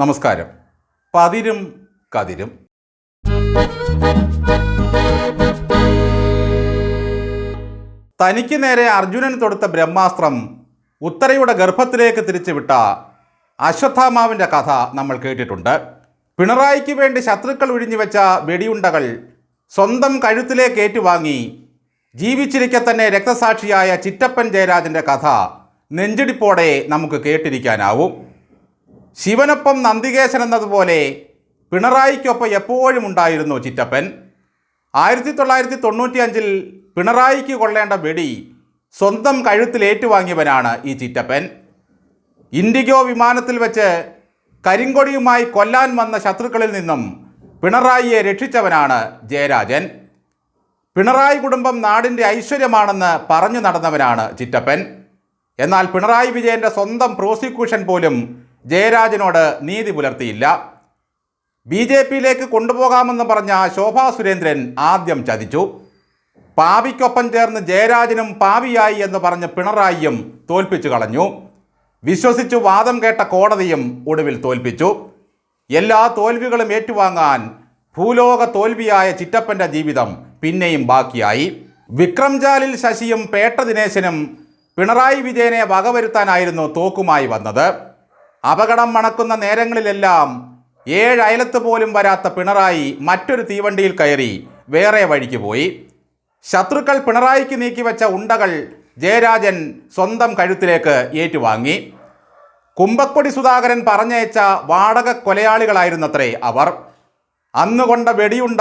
നമസ്കാരം. പതിരും കതിരും. തനിക്ക് നേരെ അർജുനൻ തൊടുത്ത ബ്രഹ്മാസ്ത്രം ഉത്തരയുടെ ഗർഭത്തിലേക്ക് തിരിച്ചുവിട്ട അശ്വത്ഥാമാവിന്റെ കഥ നമ്മൾ കേട്ടിട്ടുണ്ട്. പിണറായിക്ക് വേണ്ടി ശത്രുക്കൾ ഒഴിഞ്ഞു വെച്ച വെടിയുണ്ടകൾ സ്വന്തം കഴുത്തിലേക്ക് ഏറ്റുവാങ്ങി ജീവിച്ചിരിക്കെ തന്നെ രക്തസാക്ഷിയായ ചിറ്റപ്പൻ ജയരാജന്റെ കഥ നെഞ്ചിടിപ്പോടെ നമുക്ക് കേട്ടിരിക്കാനാവും. ശിവനൊപ്പം നന്ദികേശൻ എന്നതുപോലെ പിണറായിക്കൊപ്പം എപ്പോഴും ഉണ്ടായിരുന്നു ചിറ്റപ്പൻ. ആയിരത്തി തൊള്ളായിരത്തി തൊണ്ണൂറ്റി അഞ്ചിൽ പിണറായിക്ക് കൊള്ളേണ്ട വെടി സ്വന്തം കഴുത്തിൽ ഏറ്റുവാങ്ങിയവനാണ് ഈ ചിറ്റപ്പൻ. ഇൻഡിഗോ വിമാനത്തിൽ വെച്ച് കരിങ്കൊടിയുമായി കൊല്ലാൻ വന്ന ശത്രുക്കളിൽ നിന്നും പിണറായിയെ രക്ഷിച്ചവനാണ് ജയരാജൻ. പിണറായി കുടുംബം നാടിന്റെ ഐശ്വര്യമാണെന്ന് പറഞ്ഞു നടന്നവനാണ് ചിറ്റപ്പൻ. എന്നാൽ പിണറായി വിജയന്റെ സ്വന്തം പ്രോസിക്യൂഷൻ പോലും ജയരാജനോട് നീതി പുലർത്തിയില്ല. ബി ജെ പിയിലേക്ക് കൊണ്ടുപോകാമെന്ന് പറഞ്ഞ ശോഭാ സുരേന്ദ്രൻ ആദ്യം ചതിച്ചു. പാവിക്കൊപ്പം ചേർന്ന് ജയരാജനും പാവിയായി എന്ന് പറഞ്ഞ പിണറായിയും തോൽപ്പിച്ചു കളഞ്ഞു. വിശ്വസിച്ചു വാദം കേട്ട കോടതിയും ഒടുവിൽ തോൽപ്പിച്ചു. എല്ലാ തോൽവികളും ഏറ്റുവാങ്ങാൻ ഭൂലോക തോൽവിയായ ചിറ്റപ്പന്റെ ജീവിതം പിന്നെയും ബാക്കിയായി. വിക്രംജാലിൽ ശശിയും പേട്ട ദിനേശനും പിണറായി വിജയനെ വകവരുത്താനായിരുന്നു തോക്കുമായി വന്നത്. അപകടം മണക്കുന്ന നേരങ്ങളിലെല്ലാം ഏഴ് അയലത്ത് പോലും വരാത്ത പിണറായി മറ്റൊരു തീവണ്ടിയിൽ കയറി വേറെ വഴിക്ക് പോയി. ശത്രുക്കൾ പിണറായിക്ക് നീക്കിവെച്ച ഉണ്ടകൾ ജയരാജൻ സ്വന്തം കഴുത്തിലേക്ക് ഏറ്റുവാങ്ങി. കുമ്പക്കൊടി സുധാകരൻ പറഞ്ഞയച്ച വാടക കൊലയാളികളായിരുന്നത്രേ അവർ. അന്നുകൊണ്ട വെടിയുണ്ട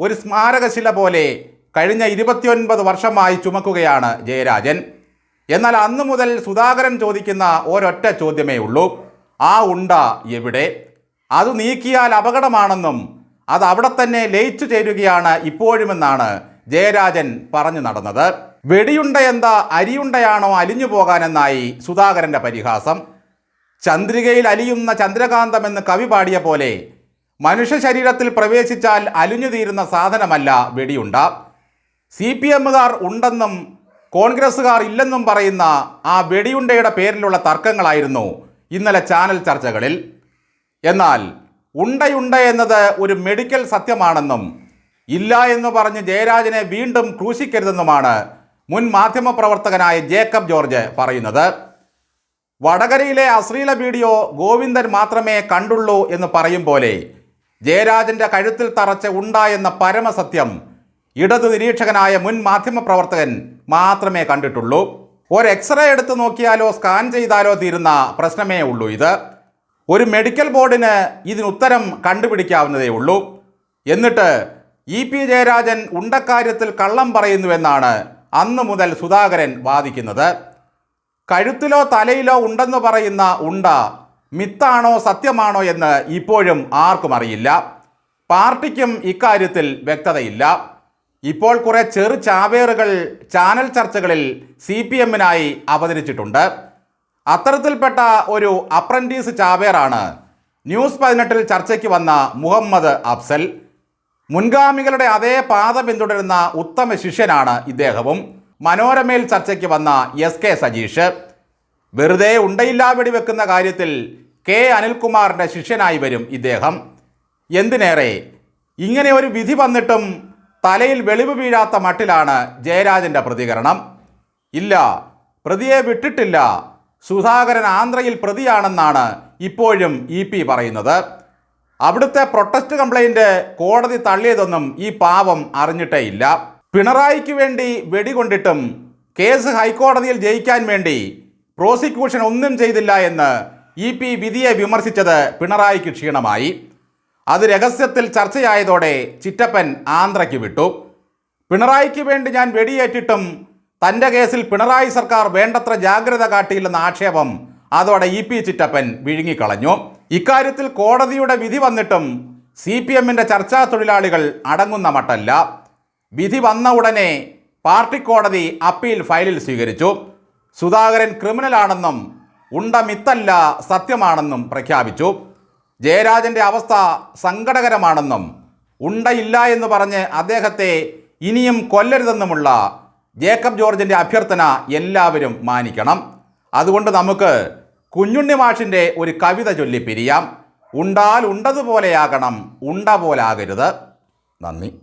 ഒരു സ്മാരകശില പോലെ കഴിഞ്ഞ ഇരുപത്തിയൊൻപത് വർഷമായി ചുമക്കുകയാണ് ജയരാജൻ. എന്നാൽ അന്നു മുതൽ സുധാകരൻ ചോദിക്കുന്ന ഒരൊറ്റ ചോദ്യമേ ഉള്ളൂ. ആ ഉണ്ട എവിടെ? അത് നീക്കിയാൽ അപകടമാണെന്നും അത് അവിടെ തന്നെ ലയിച്ചു ചേരുകയാണ് ഇപ്പോഴുമെന്നാണ് ജയരാജൻ പറഞ്ഞു നടന്നത്. വെടിയുണ്ട എന്താ അരിയുണ്ടയാണോ അലിഞ്ഞു പോകാനെന്നായി സുധാകരന്റെ പരിഹാസം. ചന്ദ്രികയിൽ അലിയുന്ന ചന്ദ്രകാന്തമെന്ന് കവി പാടിയ പോലെ മനുഷ്യ ശരീരത്തിൽ പ്രവേശിച്ചാൽ അലിഞ്ഞു തീരുന്ന സാധനമല്ല വെടിയുണ്ട. സി പി എമ്മുകാർ ഉണ്ടെന്നും കോൺഗ്രസ്സുകാർ ഇല്ലെന്നും പറയുന്ന ആ വെടിയുണ്ടയുടെ പേരിലുള്ള തർക്കങ്ങളായിരുന്നു ഇന്നലെ ചാനൽ ചർച്ചകളിൽ എന്നാൽ ഉണ്ടയുണ്ട എന്നത് ഒരു മെഡിക്കൽ സത്യമാണെന്നും ഇല്ല എന്ന് പറഞ്ഞ് ജയരാജനെ വീണ്ടും ക്രൂശിക്കരുതെന്നുമാണ് മുൻ മാധ്യമപ്രവർത്തകനായ ജേക്കബ് ജോർജ് പറയുന്നത്. വടകരയിലെ അശ്ലീല വീഡിയോ ഗോവിന്ദൻ മാത്രമേ കണ്ടുള്ളൂ എന്ന് പറയും പോലെ ജയരാജന്റെ കഴുത്തിൽ തറച്ച ഉണ്ട എന്ന പരമസത്യം ഇടതു നിരീക്ഷകനായ മുൻ മാധ്യമപ്രവർത്തകൻ മാത്രമേ കണ്ടിട്ടുള്ളൂ. ഒരു എക്സ്റേ എടുത്ത് നോക്കിയാലോ സ്കാൻ ചെയ്താലോ തീരുന്ന പ്രശ്നമേ ഉള്ളൂ ഇത്. ഒരു മെഡിക്കൽ ബോർഡിന് ഇതിന് ഉത്തരം കണ്ടുപിടിക്കാവുന്നതേ ഉള്ളൂ. എന്നിട്ട് ഇ പി ജയരാജൻ ഉണ്ടക്കാര്യത്തിൽ കള്ളം പറയുന്നുവെന്നാണ് അന്നു മുതൽ സുധാകരൻ വാദിക്കുന്നത്. കഴുത്തിലോ തലയിലോ ഉണ്ടെന്ന് പറയുന്ന ഉണ്ട മിത്താണോ സത്യമാണോ എന്ന് ഇപ്പോഴും ആർക്കും അറിയില്ല. പാർട്ടിക്കും ഇക്കാര്യത്തിൽ വ്യക്തതയില്ല. ഇപ്പോൾ കുറെ ചെറു ചാവേറുകൾ ചാനൽ ചർച്ചകളിൽ സി പി എമ്മിനായി അവതരിച്ചിട്ടുണ്ട്. അത്തരത്തിൽപ്പെട്ട ഒരു അപ്രന്റീസ് ചാവേറാണ് ന്യൂസ് പതിനെട്ടിൽ ചർച്ചയ്ക്ക് വന്ന മുഹമ്മദ് അഫ്സൽ. മുൻഗാമികളുടെ അതേ പാത പിന്തുടരുന്ന ഉത്തമ ശിഷ്യനാണ് ഇദ്ദേഹവും. മനോരമയിൽ ചർച്ചയ്ക്ക് വന്ന എസ് കെ സജീഷ്. വെറുതെ ഉണ്ടയില്ലാ വെടിവെക്കുന്ന കാര്യത്തിൽ കെ അനിൽകുമാറിന്റെ ശിഷ്യനായി വരും ഇദ്ദേഹം. എന്തിനേറെ? ഇങ്ങനെ ഒരു വിധി വന്നിട്ടും തലയിൽ വെളിവ് വീഴാത്ത മട്ടിലാണ് ജയരാജന്റെ പ്രതികരണം. ഇല്ല പ്രതിയെ വിട്ടിട്ടില്ല. സുധാകരൻ ആന്ധ്രയിൽ പ്രതിയാണെന്നാണ് ഇപ്പോഴും ഇ പി പറയുന്നത്. അവിടുത്തെ പ്രൊട്ടസ്റ്റ് കംപ്ലൈന്റ് കോടതി തള്ളിയതൊന്നും ഈ പാവം അറിഞ്ഞിട്ടേയില്ല പിണറായിക്ക് വേണ്ടി വെടികൊണ്ടിട്ടും കേസ് ഹൈക്കോടതിയിൽ ജയിക്കാൻ വേണ്ടി പ്രോസിക്യൂഷൻ ഒന്നും ചെയ്തില്ല എന്ന് ഇ പി വിധിയെ വിമർശിച്ചത് പിണറായിക്ക് ക്ഷീണമായി. അത് രഹസ്യത്തിൽ ചർച്ചയായതോടെ ചിറ്റപ്പൻ ആന്ധ്രയ്ക്ക് വിട്ടു. പിണറായിക്ക് വേണ്ടി ഞാൻ വെടിയേറ്റിട്ടും തന്റെ കേസിൽ പിണറായി സർക്കാർ വേണ്ടത്ര ജാഗ്രത കാട്ടിയില്ലെന്ന ആക്ഷേപം അതോടെ ഇ പി ചിറ്റപ്പൻ വിഴുങ്ങിക്കളഞ്ഞു. ഇക്കാര്യത്തിൽ കോടതിയുടെ വിധി വന്നിട്ടും സി പി എമ്മിന്റെ ചർച്ചാ തൊഴിലാളികൾ അടങ്ങുന്ന മട്ടല്ല. വിധി വന്ന ഉടനെ പാർട്ടി കോടതി അപ്പീൽ ഫയലിൽ സ്വീകരിച്ചു. സുധാകരൻ ക്രിമിനലാണെന്നും ഉണ്ട മിത്തല്ല സത്യമാണെന്നും പ്രഖ്യാപിച്ചു. ജയരാജന്റെ അവസ്ഥ സങ്കടകരമാണെന്നും ഉണ്ടയില്ല എന്ന് പറഞ്ഞ് അദ്ദേഹത്തെ ഇനിയും കൊല്ലരുതെന്നുമുള്ള ജേക്കബ് ജോർജിന്റെ അഭ്യർത്ഥന എല്ലാവരും മാനിക്കണം. അതുകൊണ്ട് നമുക്ക് കുഞ്ഞുണ്ണി മാഷിന്റെ ഒരു കവിത ചൊല്ലി പിരിയാം ഉണ്ടാൽ ഉണ്ടതുപോലെയാകണം ഉണ്ട പോലാകരുത്. നന്ദി.